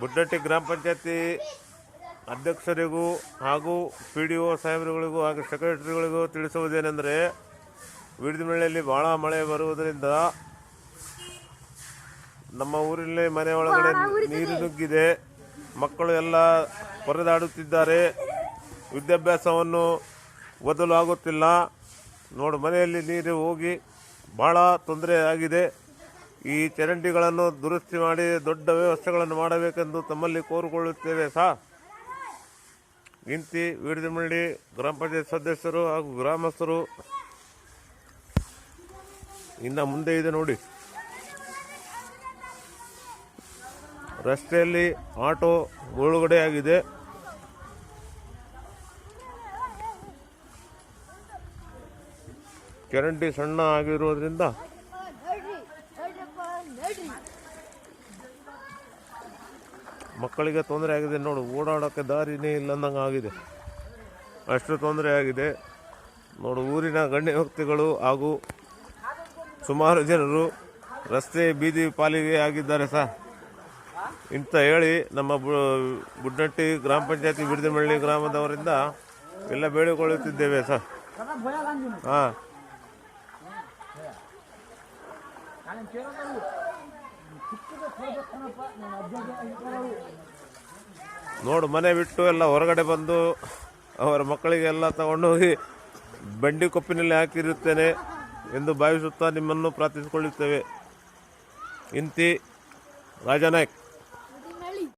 ಬುಡ್ಡಟ್ಟಿ ಗ್ರಾಮ ಪಂಚಾಯತಿ ಅಧ್ಯಕ್ಷರಿಗೂ ಹಾಗೂ P D O ಸಾಹೇಬರುಗಳಿಗೂ ಹಾಗೂ ಸೆಕ್ರೆಟರಿಗಳಿಗೂ ತಿಳಿಸುವುದೇನೆಂದರೆ ವಿಡಿದಮಳ್ಳಿಯಲ್ಲಿ ಭಾಳ ಮಳೆ ಬರುವುದರಿಂದ ನಮ್ಮ ಊರಿನಲ್ಲಿ ಮನೆ ಒಳಗಡೆ ನೀರು ನುಗ್ಗಿದೆ. ಮಕ್ಕಳು ಎಲ್ಲ ಪರದಾಡುತ್ತಿದ್ದಾರೆ. ವಿದ್ಯಾಭ್ಯಾಸವನ್ನು ಓದಲು ಆಗುತ್ತಿಲ್ಲ. ನೋಡು ಮನೆಯಲ್ಲಿ ನೀರು ಹೋಗಿ ಭಾಳ ತೊಂದರೆ ಆಗಿದೆ. ಈ ಚರಂಡಿಗಳನ್ನು ದುರಸ್ತಿ ಮಾಡಿ ದೊಡ್ಡ ವ್ಯವಸ್ಥೆಗಳನ್ನು ಮಾಡಬೇಕೆಂದು ತಮ್ಮಲ್ಲಿ ಕೋರಿಕೊಳ್ಳುತ್ತೇವೆ ಸಾ. ಇಂತಿ ವಿಡಿದಮಳ್ಳಿ ಗ್ರಾಮ ಪಂಚಾಯತ್ ಸದಸ್ಯರು ಹಾಗೂ ಗ್ರಾಮಸ್ಥರು. ಇನ್ನು ಮುಂದೆ ಇದೆ ನೋಡಿ. ರಸ್ತೆಯಲ್ಲಿ ಆಟೋ ಮುಳುಗಡೆ ಆಗಿದೆ. ಚರಂಡಿ ಸಣ್ಣ ಆಗಿರೋದ್ರಿಂದ ಮಕ್ಕಳಿಗೆ ತೊಂದರೆ ಆಗಿದೆ ನೋಡು ಓಡಾಡೋಕ್ಕೆ ದಾರಿನೇ ಇಲ್ಲಂದಂಗೆ ಆಗಿದೆ. ಅಷ್ಟು ತೊಂದರೆ ಆಗಿದೆ. ನೋಡು, ಊರಿನ ಗಣ್ಯ ವ್ಯಕ್ತಿಗಳು ಹಾಗೂ ಸುಮಾರು ಜನರು ರಸ್ತೆ ಬೀದಿ ಪಾಲಿಗೆ ಆಗಿದ್ದಾರೆ ಸರ್ ಇಂತ ಹೇಳಿ ನಮ್ಮ ಬುಡ್ನಟ್ಟಿ ಗ್ರಾಮ ಪಂಚಾಯತಿ ಬಿಡದಿಮಳ್ಳಿ ಗ್ರಾಮದವರಿಂದ ಎಲ್ಲ ಬೇಡಿಕೊಳ್ಳುತ್ತಿದ್ದೇವೆ ಸರ್ ಹಾಂ. ನೋಡು, ಮನೆ ಬಿಟ್ಟು ಎಲ್ಲ ಹೊರಗಡೆ ಬಂದು ಅವರ ಮಕ್ಕಳಿಗೆಲ್ಲ ತಗೊಂಡೋಗಿ ಬಂಡಿ ಕೊಪ್ಪಿನಲ್ಲಿ ಹಾಕಿರುತ್ತೇನೆ ಎಂದು ಭಾವಿಸುತ್ತಾ ನಿಮ್ಮನ್ನು ಪ್ರಾರ್ಥಿಸಿಕೊಳ್ಳುತ್ತೇವೆ. ಇಂತಿ ರಾಜನಾಯ್ಕ್